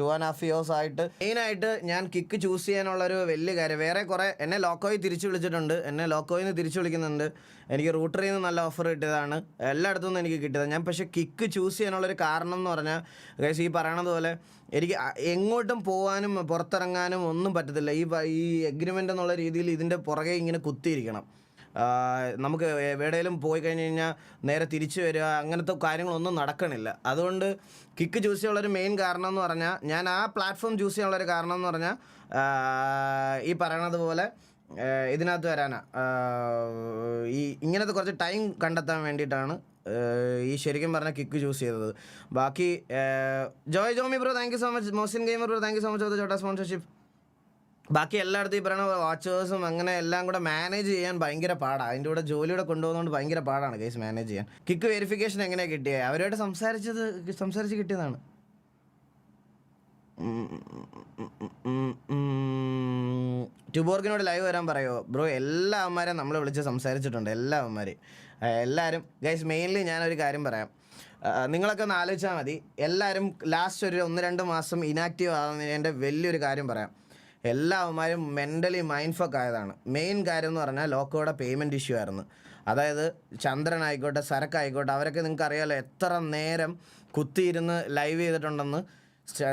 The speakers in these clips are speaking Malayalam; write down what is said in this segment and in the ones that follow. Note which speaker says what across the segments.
Speaker 1: ടു ആൻഡ് ഹാഫ് ഇയേഴ്സ് ആയിട്ട്. മെയിനായിട്ട് ഞാൻ കിക്ക് ചൂസ് ചെയ്യാനുള്ളൊരു വലിയ കാര്യം വേറെ കുറേ എന്നെ ലോക്കോയിൽ തിരിച്ചു വിളിച്ചിട്ടുണ്ട്. എന്നെ ലോക്കോയിൽ നിന്ന് തിരിച്ചു വിളിക്കുന്നുണ്ട്. എനിക്ക് റൂട്ടറിൽ നിന്ന് നല്ല ഓഫർ കിട്ടിയതാണ്. എല്ലായിടത്തു നിന്നും എനിക്ക് കിട്ടിയത് ഞാൻ പക്ഷേ കിക്ക് ചൂസ് ചെയ്യാനുള്ളൊരു കാരണം എന്ന് പറഞ്ഞാൽ ഗൈസ് ഈ പറയണത് പോലെ എനിക്ക് എങ്ങോട്ടും പോകാനും പുറത്തിറങ്ങാനും ഒന്നും പറ്റത്തില്ല. ഈ ഈ എഗ്രിമെന്റ് എന്നുള്ള രീതിയിൽ ഇതിന്റെ പുറകെ ഇങ്ങനെ കുത്തിയിരിക്കണം. നമുക്ക് എവിടെയെങ്കിലും പോയി കഴിഞ്ഞ് കഴിഞ്ഞാൽ നേരെ തിരിച്ചു വരിക അങ്ങനത്തെ കാര്യങ്ങളൊന്നും നടക്കണില്ല. അതുകൊണ്ട് കിക്ക് ചൂസ് ചെയ്യാനുള്ളൊരു മെയിൻ കാരണം എന്ന് പറഞ്ഞാൽ ഞാൻ ആ പ്ലാറ്റ്ഫോം ചൂസ് ചെയ്യാനുള്ളൊരു കാരണം എന്ന് പറഞ്ഞാൽ ഈ പറയണത് പോലെ ഇതിനകത്ത് വരാനാ. ഈ ഇങ്ങനത്തെ കുറച്ച് ടൈം കണ്ടെത്താൻ വേണ്ടിയിട്ടാണ് ഈ ശരിക്കും പറഞ്ഞ കിക്ക് ചൂസ് ചെയ്തത്. ബാക്കി Joy Jomi bro thank you so much Mosin gamer bro thank you so much for Chota sponsorship ബാക്കി എല്ലായിടത്തും ഈ പറയുന്ന വാച്ചേഴ്സും അങ്ങനെ എല്ലാം കൂടെ മാനേജ് ചെയ്യാൻ ഭയങ്കര പാടാണ് അതിന്റെ കൂടെ ജോലിയുടെ കൊണ്ടുപോകുന്നതുകൊണ്ട് ഭയങ്കര പാടാണ് കേസ് മാനേജ് ചെയ്യാൻ. കിക്ക് വെരിഫിക്കേഷൻ എങ്ങനെയാണ് കിട്ടിയത് അവരുമായിട്ട് സംസാരിച്ചത് സംസാരിച്ച് കിട്ടിയതാണ്. ട്യൂബോർഗിനോട് ലൈവ് വരാൻ പറയുമോ ബ്രോ എല്ലാ അമ്മമാരെയും നമ്മൾ വിളിച്ച് സംസാരിച്ചിട്ടുണ്ട് എല്ലാ അമ്മമാരെയും എല്ലാവരും ഗൈസ് മെയിൻലി ഞാനൊരു കാര്യം പറയാം. നിങ്ങളൊക്കെ ഒന്ന് ആലോചിച്ചാൽ മതി. എല്ലാവരും ലാസ്റ്റ് ഒരു ഒന്ന് രണ്ട് മാസം ഇനാക്റ്റീവ് ആകുന്നതിന്റെ വലിയൊരു കാര്യം പറയാം. എല്ലാ അവന്മാരും മെന്റലി മൈൻഡ് ഫക്ക് ആയതാണ്. മെയിൻ കാര്യം എന്ന് പറഞ്ഞാൽ ലോക്കോയുടെ പേയ്മെന്റ് ഇഷ്യൂ ആയിരുന്നു. അതായത് ചന്ദ്രൻ ആയിക്കോട്ടെ സരക്കായിക്കോട്ടെ അവരൊക്കെ നിങ്ങൾക്ക് അറിയാലോ എത്ര നേരം കുത്തിയിരുന്ന് ലൈവ് ചെയ്തിട്ടുണ്ടെന്ന്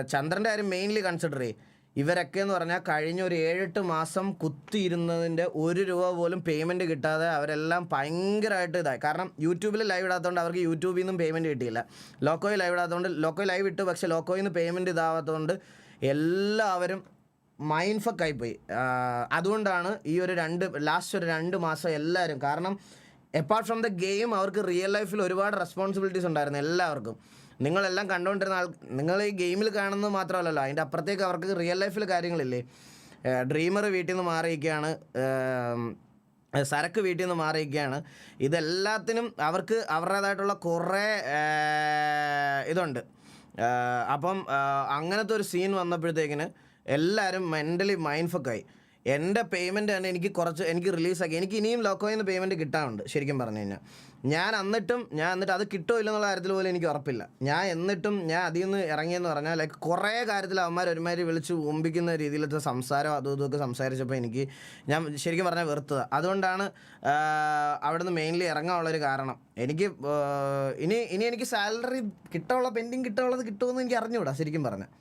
Speaker 1: ചന്ദ്രന്റെ കാര്യം മെയിൻലി കൺസിഡർ ചെയ്യും. ഇവരൊക്കെ എന്ന് പറഞ്ഞാൽ കഴിഞ്ഞ ഒരു ഏഴെട്ട് മാസം കുത്തിയിരുന്നതിന്റെ ഒരു രൂപ പോലും പേയ്മെന്റ് കിട്ടാതെ അവരെല്ലാം ഭയങ്കരമായിട്ട് ഇതായി. കാരണം യൂട്യൂബിൽ ലൈവ് ഇടാത്തതുകൊണ്ട് അവർക്ക് യൂട്യൂബിൽ നിന്നും പേയ്മെന്റ് കിട്ടിയില്ല. ലോക്കോയിൽ ലൈവ് ഇടാത്തതുകൊണ്ട് ലോക്കോയിൽ ലൈവ് ഇട്ടു പക്ഷേ ലോക്കോയിൽ നിന്ന് പേയ്മെന്റ് ഇതാവാത്തതുകൊണ്ട് എല്ലാവരും മൈൻഡ് പോയി അതുകൊണ്ടാണ് ഈ ഒരു രണ്ട് ലാസ്റ്റ് ഒരു രണ്ട് മാസം എല്ലാവരും കാരണം എപ്പാർട്ട് ഫ്രം ദ ഗെയിം അവർക്ക് റിയൽ ലൈഫിൽ ഒരുപാട് റെസ്പോൺസിബിലിറ്റീസ് ഉണ്ടായിരുന്നു എല്ലാവർക്കും. നിങ്ങളെല്ലാം കണ്ടുകൊണ്ടിരുന്ന ആൾ നിങ്ങൾ ഈ ഗെയിമിൽ കാണുന്നത് മാത്രമല്ലല്ലോ അതിന്റെ അപ്പുറത്തേക്ക് അവർക്ക് റിയൽ ലൈഫിൽ കാര്യങ്ങളില്ലേ? ഡ്രീമർ വീട്ടിൽ നിന്ന് മാറിയിരിക്കുകയാണ് സരക്ക് വീട്ടിൽ നിന്ന് മാറിയിരിക്കുകയാണ്. ഇതെല്ലാത്തിനും അവർക്ക് അവരുടേതായിട്ടുള്ള കുറേ ഇതുണ്ട്. അപ്പം അങ്ങനത്തെ ഒരു സീൻ വന്നപ്പോഴത്തേക്കിന് എല്ലാവരും മെന്റലി മൈൻഡ് ഫക്കായി എന്റെ പേയ്മെന്റ് തന്നെ എനിക്ക് കുറച്ച് എനിക്ക് റിലീസാക്കി എനിക്ക് ഇനിയും ലോക്കോയിൽ നിന്ന് പേയ്മെന്റ് കിട്ടാനുണ്ട് ശരിക്കും പറഞ്ഞു കഴിഞ്ഞാൽ ഞാൻ എന്നിട്ടും ഞാൻ എന്നിട്ട് അത് കിട്ടുമോ ഇല്ലെന്നുള്ള കാര്യത്തിൽ പോലും എനിക്ക് ഉറപ്പില്ല. ഞാൻ എന്നിട്ടും ഞാൻ അതിൽ നിന്ന് ഇറങ്ങിയെന്ന് പറഞ്ഞാൽ ലൈക്ക് കുറേ കാര്യത്തിൽ അവന്മാർ ഒരുമാതിരി വിളിച്ച് ഒമ്പിക്കുന്ന രീതിയിലത്തെ സംസാരം അതും ഇതൊക്കെ സംസാരിച്ചപ്പോൾ എനിക്ക് ഞാൻ ശരിക്കും പറഞ്ഞാൽ വെറുത്തത്. അതുകൊണ്ടാണ് അവിടുന്ന് മെയിൻലി ഇറങ്ങാനുള്ളൊരു കാരണം. എനിക്ക് ഇനി ഇനി എനിക്ക് സാലറി കിട്ടാനുള്ള പെൻഡിങ് കിട്ടാനുള്ളത് കിട്ടുമെന്ന് എനിക്ക് അറിഞ്ഞുകൂടാ ശരിക്കും പറഞ്ഞാൽ.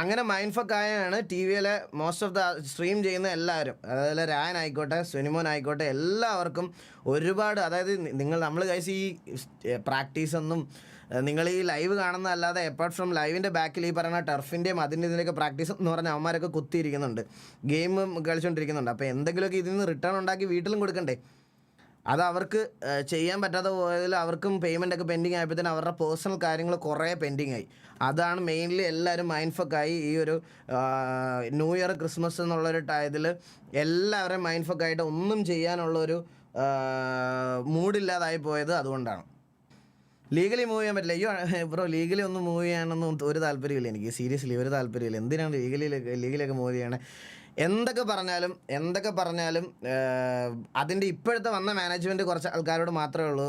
Speaker 1: അങ്ങനെ മൈൻഡ് ഫക്ക് ആയാണ് ടി വിയിലെ മോസ്റ്റ് ഓഫ് ദ സ്ട്രീം ചെയ്യുന്ന എല്ലാവരും. അതായത് രായൻ ആയിക്കോട്ടെ സുനിമോൻ ആയിക്കോട്ടെ എല്ലാവർക്കും ഒരുപാട് അതായത് നിങ്ങൾ നമ്മൾ കഴിച്ച് ഈ പ്രാക്ടീസ് ഒന്നും നിങ്ങൾ ഈ ലൈവ് കാണുന്നതല്ലാതെ അപ്പാർട്ട് ഫ്രം ലൈവിന്റെ ബാക്കിൽ ഈ പറയുന്ന ടർഫിന്റെയും അതിന്റെ ഇതിന്റെയൊക്കെ പ്രാക്ടീസ് എന്ന് പറഞ്ഞാൽ അവന്മാരൊക്കെ കുത്തിയിരിക്കുന്നുണ്ട്. ഗെയിം കളിച്ചുകൊണ്ടിരിക്കുന്നുണ്ട് അപ്പോൾ എന്തെങ്കിലുമൊക്കെ ഇതിൽ നിന്ന് റിട്ടേൺ ഉണ്ടാക്കി വീട്ടിലും കൊടുക്കണ്ടേ? അത് അവർക്ക് ചെയ്യാൻ പറ്റാതെ പോയതിൽ അവർക്കും പേയ്മെന്റ് ഒക്കെ പെൻഡിങ് ആയപ്പോഴത്തേന് അവരുടെ പേഴ്സണൽ കാര്യങ്ങൾ കുറേ പെൻഡിങ് ആയി. അതാണ് മെയിൻലി എല്ലാവരും മൈൻഡ് ഫക്കായി ഈ ഒരു ന്യൂ ഇയർ ക്രിസ്മസ് എന്നുള്ളൊരു ടൈതിൽ എല്ലാവരും മൈൻഡ് ഫക്കായിട്ട് ഒന്നും ചെയ്യാനുള്ളൊരു മൂഡില്ലാതായി പോയത് അതുകൊണ്ടാണ്. ലീഗലി മൂവ് ചെയ്യാൻ പറ്റില്ല. അയ്യോ ബ്രോ ലീഗലി ഒന്നും മൂവ് ചെയ്യാനൊന്നും ഒരു താല്പര്യമില്ല എനിക്ക്. സീരിയസ്ലി ഒരു താല്പര്യമില്ല എന്തിനാണ് ലീഗലി ലീഗലൊക്കെ മൂവ് ചെയ്യണേ? എന്തൊക്കെ പറഞ്ഞാലും എന്തൊക്കെ പറഞ്ഞാലും അതിന്റെ ഇപ്പോഴത്തെ വന്ന മാനേജ്മെന്റ് കുറച്ച് ആൾക്കാരോട് മാത്രമേ ഉള്ളൂ.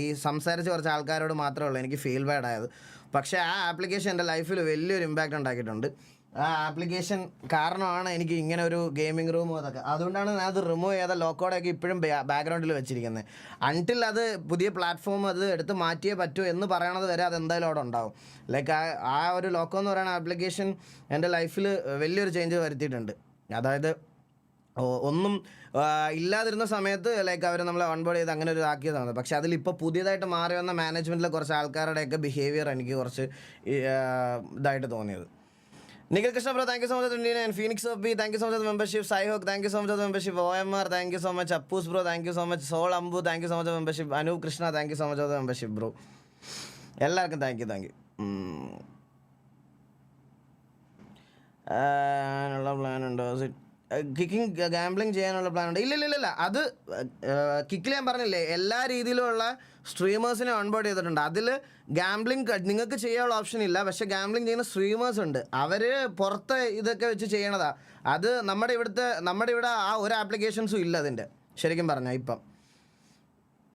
Speaker 1: ഈ സംസാരിച്ച കുറച്ച് ആൾക്കാരോട് മാത്രമേ ഉള്ളൂ. എനിക്ക് ഫീൽ ബാഡ് ആയത്. പക്ഷേ ആ ആപ്ലിക്കേഷൻ എന്റെ ലൈഫിൽ വലിയൊരു ഇമ്പാക്റ്റ് ഉണ്ടാക്കിയിട്ടുണ്ട്. ആ ആപ്ലിക്കേഷൻ കാരണമാണ് എനിക്ക് ഇങ്ങനെ ഒരു ഗെയിമിംഗ് റൂം അതൊക്കെ. അതുകൊണ്ടാണ് ഞാൻ അത് റിമൂവ് ചെയ്ത ലോക്കോടൊക്കെ ഇപ്പോഴും ബാക്ക്ഗ്രൗണ്ടിൽ വെച്ചിരിക്കുന്നത്. അൺടിൽ അത് പുതിയ പ്ലാറ്റ്ഫോം അത് എടുത്ത് മാറ്റിയേ പറ്റൂ എന്ന് പറയണത് വരെ അത് എന്തായാലും അവിടെ ഉണ്ടാവും. ലൈക്ക് ആ ഒരു ലോക്കോ എന്ന് പറയുന്ന ആപ്ലിക്കേഷൻ എന്റെ ലൈഫിൽ വലിയൊരു ചേഞ്ച് വരുത്തിയിട്ടുണ്ട്. അതായത് ഒന്നും ഇല്ലാതിരുന്ന സമയത്ത് ലൈക്ക് അവർ നമ്മളെ ഓൺബോർഡ് ചെയ്ത് അങ്ങനെ ഒരു ആക്കിയതാണ് പക്ഷേ അതിലിപ്പോൾ പുതിയതായിട്ട് മാറി വന്ന മാനേജ്മെന്റിലെ കുറച്ച് ആൾക്കാരുടെയൊക്കെ ബിഹേവിയർ എനിക്ക് കുറച്ച് ഇതായിട്ട് തോന്നിയത്. Nikhil Krishna bro thank you so much Indian phoenix of B thank you so much membership സൈഹോക്ക് thank you so much membership O M R thank you so much Appoos bro thank you so much soul Ambu thank you so much membership Anu Krishna thank you so much membership bro എല്ലാവർക്കും താങ്ക് യു താങ്ക് യു അതിനുള്ള പ്ലാൻ ഉണ്ടോ കിക്കിംഗ് ഗാംബ്ലിംഗ് ചെയ്യാനുള്ള പ്ലാൻ ഉണ്ട് ഇല്ല ഇല്ല ഇല്ല, അത് കിക്കിൽ ഞാൻ പറഞ്ഞില്ലേ എല്ലാ രീതിയിലുമുള്ള സ്ട്രീമേഴ്സിനെ ഓൺബോർഡ് ചെയ്തിട്ടുണ്ട്. അതിൽ ഗാംബ്ലിംഗ് നിങ്ങൾക്ക് ചെയ്യാനുള്ള ഓപ്ഷൻ ഇല്ല. പക്ഷേ ഗാംബ്ലിംഗ് ചെയ്യുന്ന സ്ട്രീമേഴ്സ് ഉണ്ട്. അവർ പുറത്ത് ഇതൊക്കെ വെച്ച് ചെയ്യണതാണ് അത് നമ്മുടെ ഇവിടുത്തെ നമ്മുടെ ഇവിടെ ആ ഒരു ആപ്ലിക്കേഷൻസും ഇല്ല അതിന്റെ. ശരിക്കും പറഞ്ഞാൽ ഇപ്പം.